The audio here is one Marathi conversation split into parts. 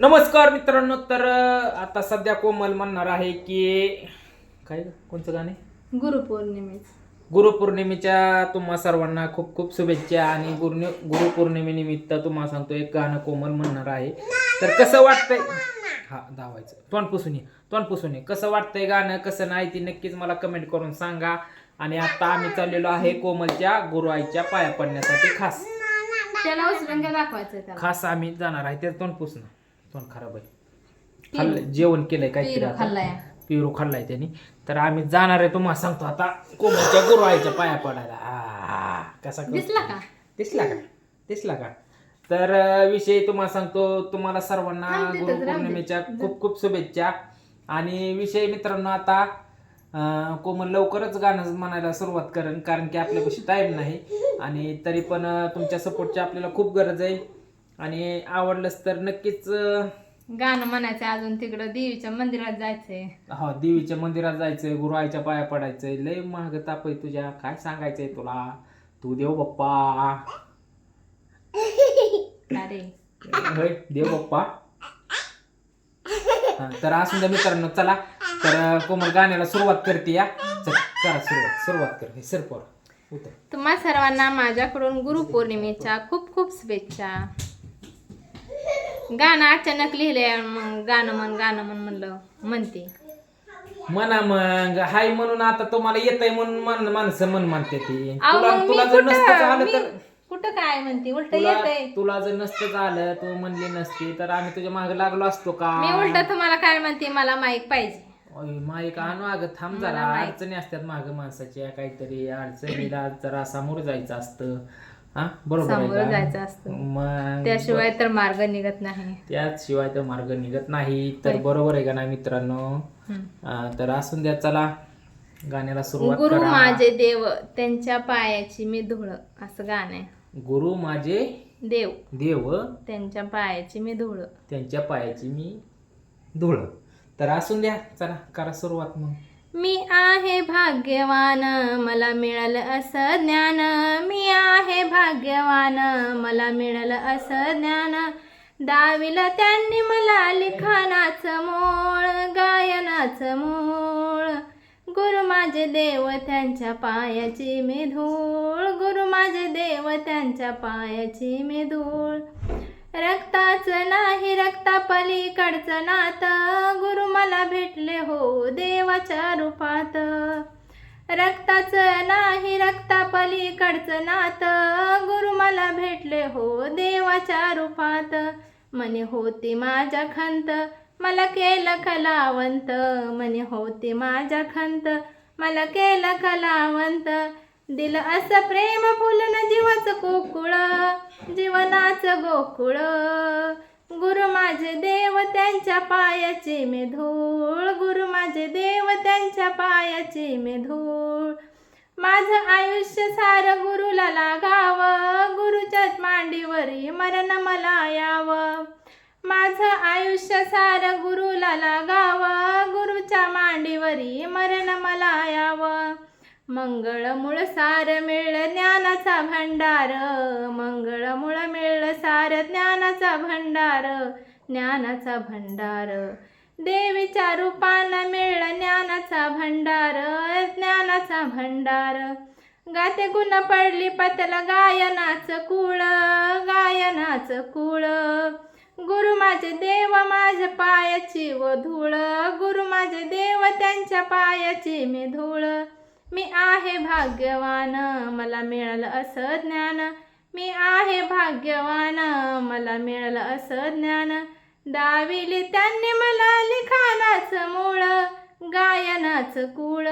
नमस्कार मित्रांनो तर आता सध्या कोमल म्हणणार आहे की काय ग? कोणचं गाणे गुरुपौर्णिमेच. गुरुपौर्णिमेच्या तुम्हा सर्वांना खूप खूप शुभेच्छा आणि गुरु गुरुपौर्णिमेनिमित्त तुम्हाला सांगतो एक गाणं कोमल म्हणणार आहे. तर कसं वाटतंय हा धावायचं. तोंड पुसून ये तोंड पुसून ये. कसं वाटतंय गाणं? कसं नाही ती नक्कीच मला कमेंट करून सांगा. आणि आता आम्ही चाललेलो आहे कोमलच्या गुरु आईच्या पाया पडण्यासाठी खास. त्याला उचलून दाखवायचं त्याला. खास आम्ही जाणार आहे ते तोंड पुसणं. तोंड खराब आहे. खाल्लं जेवण केलंय काहीतरी पेरू आता. खाल्लाय. पिरू खाल्लाय त्यांनी. तर आम्ही जाणार आहे तुम्हाला सांगतो आता. कोमलच्या गुरु आईच्या पाया पडायला. आ, कसा? दिसला का? दिसला का? दिसला का? तर अं, विषय तुम्हाला सांगतो. तुम्हाला सर्वांना राहू दे. गुरुपौर्णिमेच्या खूप खूप शुभेच्छा. आणि विषय मित्रांनो आता अं, कोमल लवकरच गाणं म्हणायला सुरुवात करेन. कारण की आपल्यापाशी टाईम नाही. आणि तरी पण अं, तुमच्या सपोर्टची आपल्याला खूप गरज आहे. आणि आवडलंच तर नक्कीच गाणं म्हणायचं अजून तिकडं देवीच्या मंदिरात जायचंय. हो देवीच्या मंदिरात जायचंय गुरु आईच्या पाया पडायचंय. लय महाग ताप आहे तुझ्या. काय सांगायचंय तुला? तू देव बाप्पा. अरे. होय देव बाप्पा. हा, तर असून द्या मित्रांनो चला. तर कोमल गाण्याला सुरुवात करते या. चल करा सुरुवात सुरुवात कर. हे सरपोर उतर. तुम्हा सर्वांना माझ्याकडून गुरुपौर्णिमेच्या खूप खूप शुभेच्छा. गाणं अचानक लिहिले मग गाणं म्हण गाणं म्हण म्हणलं म्हणते. म्हणा मग हाय म्हणून आता तुम्हाला येतंय म्हणून मान माणसं मन म्हणते ती. अहो, तुला मग मी तुला जर नसतं कुठं मी तर कुठं काय म्हणते? उलट तुला येतंय. तुला जर नसतं झालं तू म्हणली नसती तर आम्ही तुझ्या मागे लागलो असतो का? मी उलट तुम्हाला काय म्हणते? मला माईक पाहिजे. माईक आणू अगं थांब जरा. अडचणी असतात माग माणसाच्या. काहीतरी अडचणीला जरा सामोरं जायचं असतं. हा? बरोबर समोर आहे जायचं का? असतं. मग त्याशिवाय तर मार्ग निघत नाही. त्याशिवाय तर मार्ग निघत नाही. तर बरोबर आहे का नाही मित्रांनो. अं, तर असून द्या चला. गाण्याला सुरुवात गुरु करा. माझे देव त्यांच्या पायाची मी धुळ. असं गाणं आहे. गुरु माझे देव. देव. त्यांच्या पायाची मी धुळ. त्यांच्या पायाची मी धुळ. तर असून द्या चला करा सुरुवात मग. मी आहे भाग्यवान मला मिळालं असं ज्ञान. मी आहे भाग्यवान मला मिळालं असं ज्ञान. दाविलं त्यांनी मला लिखाणाचं मोळ गायनाचं मोळ. गुरु माझे देव त्यांच्या पायाची मी धूळ गुरु माझे देव त्यांच्या पायाची मी धूळ रक्ताचं नाही रक्ता पलीकडचं नातं. मला भेटले हो देवाच्या रूपात. रक्ताचं नाही रक्ता पलीकडचं गुरु मला भेटले हो देवाच्या रूपात. म्हणे होती माझ्या खंत मला केलं कलावंत. म्हणे होती माझ्या खंत मला केलं कलावंत. दिलं असं प्रेम फुलन जीवाचं कोकुळ जीवनाचं गोकुळ. गुरु माझे देव त्यांच्या पायाची मे धूळ. गुरु माझे देव त्यांच्या पायाची मे धूळ. माझं आयुष्य सार गुरुला लागावं. गुरुच्या मांडीवरी मरण मला यावं. माझं आयुष्य सार गुरुला लागावं. गुरुच्या मांडीवरी मरण मला यावं. मंगळमूळ सार मिळलं ज्ञानाचा भंडार. मंगळमूळ मिळलं सार ज्ञानाचा भंडार. ज्ञानाचा भंडार. देवीच्या रूपानं मिळलं ज्ञानाचा भंडार. ज्ञानाचा भंडार. गाते गुण पडली पतल गायनाचं कुळ. गायनाचं कुळ. गुरु माझे देव माझ्या पायाची व धूळ गुरु माझे देव त्यांच्या पायाची मी धूळ. मी आहे भाग्यवान मला मिळालं असं ज्ञान. मी आहे भाग्यवान मला मिळालं असं ज्ञान. दाविली त्यांनी मला लिखाणाचं मूळ गायनाचं कुळ.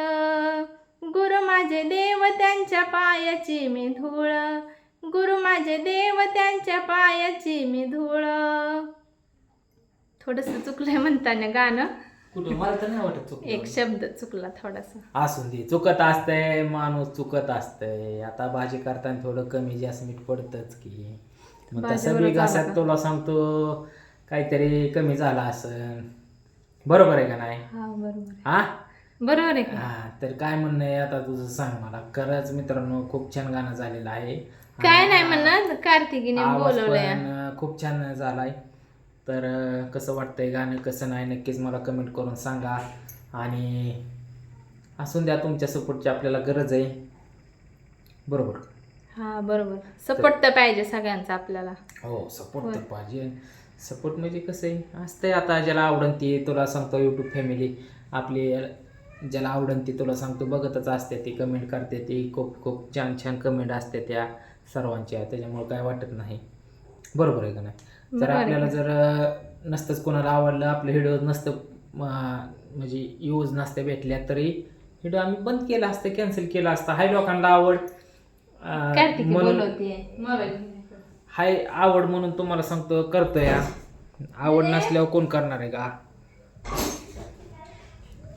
गुरु माझे देव त्यांच्या पायाची मी धूळ. गुरु माझे देव त्यांच्या पायाची मी धूळ. थोडस चुकलंय म्हणताना गाणं. कुठं मला तर नाही वाटत चुक एक शब्द चुकला थोडासा. असून दे. चुकत असतंय माणूस चुकत असतंय. आता भाजी करताना थोडं कमी जास्त मीठ पडतच की. मग तसं बी घासात का? तुला सांगतो काहीतरी कमी झाला असं. बरोबर आहे का नाही? हा बरोबर हा? बरोबर आहे का? हा तर काय म्हणणं आहे आता तुझं सांग मला. खरंच मित्रांनो खूप छान गाणं झालेलं आहे. काय नाही म्हणणार कार्तिकीने आवाज बोलवलंय. पण खूप छान झालाय. तर कसं वाटतंय गाणं कसं नाही नक्कीच मला कमेंट करून सांगा. आणि असून द्या तुमच्या सपोर्टची आपल्याला गरज आहे. बरोबर? हा बरोबर. सपोर्ट तर पाहिजे सगळ्यांचा आपल्याला. हो सपोर्ट तर. पाहिजे. सपोर्ट म्हणजे कसं आहे असतंय आता ज्याला आवडन ती तुला सांगतो यूट्यूब फॅमिली आपली ज्याला आवडन ती तुला सांगतो बघतच असते ती कमेंट करते ती. खूप खूप छान छान कमेंट असते त्या सर्वांच्या. त्याच्यामुळे काय वाटत नाही. बरोबर आहे का नाही? जर. आपल्याला जर नसतंच कोणाला आवडलं आपलं व्हिडिओ नसतं म्हणजे यूज नसते भेटल्या तरी व्हिडिओ आम्ही बंद केला असतं कॅन्सल केला असता. हाय लोकांना आवड म्हणून हाय आवड म्हणून तुम्हाला सांगतो करतो या आवड नसल्यावर कोण करणार आहे का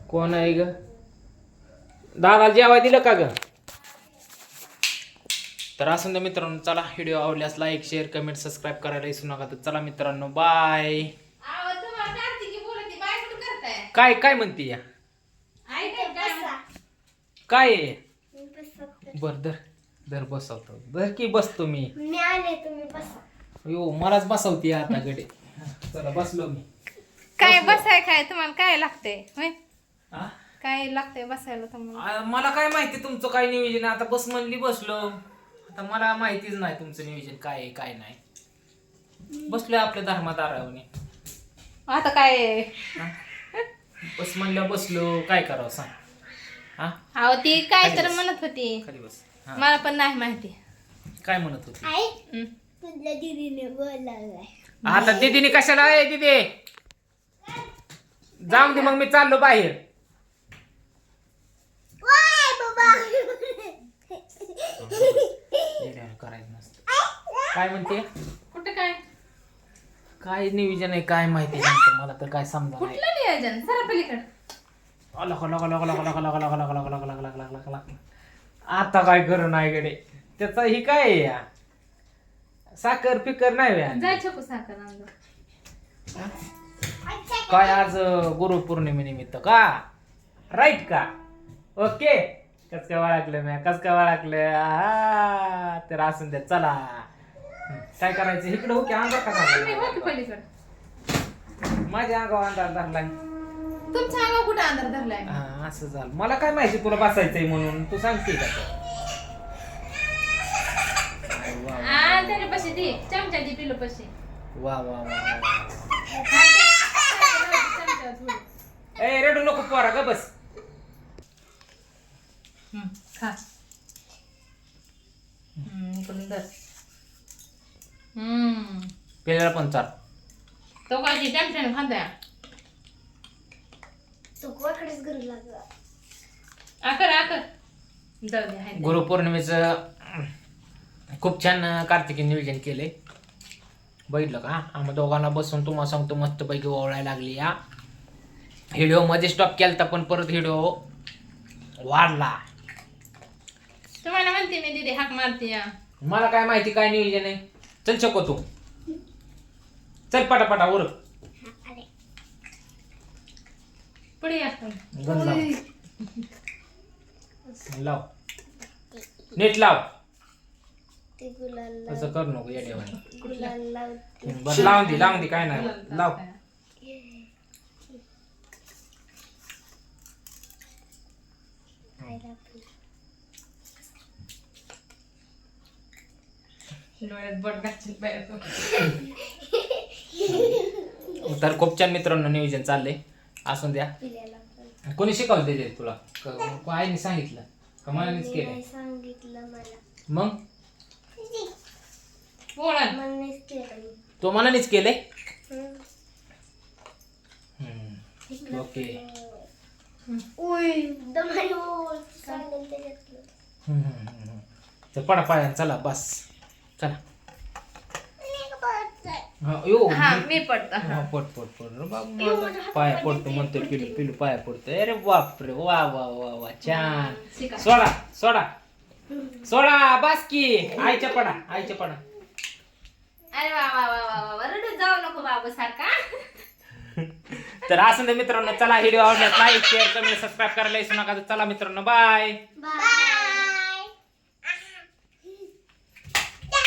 कोण आहे ग? दादा जेवाय दिलं का ग? तर असं ना मित्रांनो चला व्हिडिओ आवडल्यास लाईक शेअर कमेंट सबस्क्राईब करायला विसरू नका. तर चला मित्रांनो बाय काय काय म्हणते या? काय? बर दर दर बसवतो. दर की बसतो मी मी आले तुम्ही बसा. यो मलाच बसवते आता गडे. चला बसलो मी. काय बसाय काय? तुम्हाला काय लागते होय? हा? काय लागतंय बसायला तुम्हाला? मला काय माहिती तुमचं काय नियोजन आता बस म्हणली बसलो. आता मला माहितीच नाही तुमचं नियोजन काय आहे काय नाही. बसलोय आपल्या धर्मादारावने आता काय? बस म्हणल्या बसलो काय करावं सांग. हा? अहो ती काय तर. म्हणत होती. खाली बस. हा. मला पण नाही माहिती. काय म्हणत होती? आई. तुझ्या दिदीने बोलावलाय. आता दिदीने कशाला आहे दिदी? जाऊन दे मग मी चाललो बाहेर वाय बाबा येड्यावानी करायचं नसतं काय म्हणते कुठं काय काय नियोजन आहे काय माहिती नंतर मला तर काय समजा नाही कुठलं नियोजन सरा पलीकडे लक लक आता काय करू नाही गडे त्याचा ही काय आहे या साखर पिकर नाही व्या साखर आणलं. काय आज गुरुपौर्णिमेनिमित्त का राईट का ओके कस काय वळखलं मी? कस काय वळखलं आ, तर असून द्या चला. काय करायचं? इकडे हो की अंगावर? हो की पलीकडे माझ्या अंगावर अंधार धरलाय. तुमच्या अंगा कुठं अंधार धरलाय? हा, असं झालं. मला काय माहिती तुला बसायचंय म्हणून. तू सांगते का ते? वा, वा, आ त्याच्यापाशी ती चमच्याची पिलो पशी वा वा वा वा चमचा थोडी. ए रेडू नको पोरा ग बस. हं, हं, इकडून धर. हं. पेल्याला पण चाल. तो काय चमच्याने खांद्या? तू कोकडेच करू लागला. आकर आकर. जाऊ दे हाय दे. गुरुपौर्णिमेचं अं, खूप छान अं, कार्तिकी नियोजन केलंय. बघितलं का? आम्ही दोघांना बसून तुम्हाला सांगतो मस्तपैकी ओवळायला लागली या व्हिडिओमध्ये स्टॉप केलता पण परत व्हिडिओ वाढला. तुम्हाला म्हणते मी दिदी हाक मारते या मला काय माहिती काय नियोजन आहे? चल चको तू. चल पटापटा उर पुढे या लाव. लाव. नीट लाव. ते गुलाल असं कर नको गुलाल लावते बरं लावून दे लावून दे काय नाही. लाव. खायला पण. डोळ्यात बट घालशील बाहेर तू. तर खूप छान मित्रांनो नियोजन चाललंय. असून द्या. कोणी शिकवलं ते तुला? क- आईने सांगितलं? का मनानेच केलं सांगितलं मला. मग? पोळा मम्मीच केलं तो मनानेच केले हं. ओके. दमाई सांगेल त्याच्यातलं. तर पडा पाया चला बस. चला. हा, यो हा मी पडतो हा, पट पट पट रे बाप, माझा पाया पडतो म्हणतो पिलू पिलू पाया पडतो अरे बापरे वा वा वा वा छान. शिका. सोडा सोडा. सोडा बास की. आईच्या पडा आईच्या पडा. अरे वा वा वा वा वा. वा रडत जाऊ नको बाबू सारखा तर असं मित्रांनो चला व्हिडिओ आवडल्यास लाईक शेअर कमेंट सबस्क्राईब करायला विसरू नका. तर चला मित्रांनो बाय बाय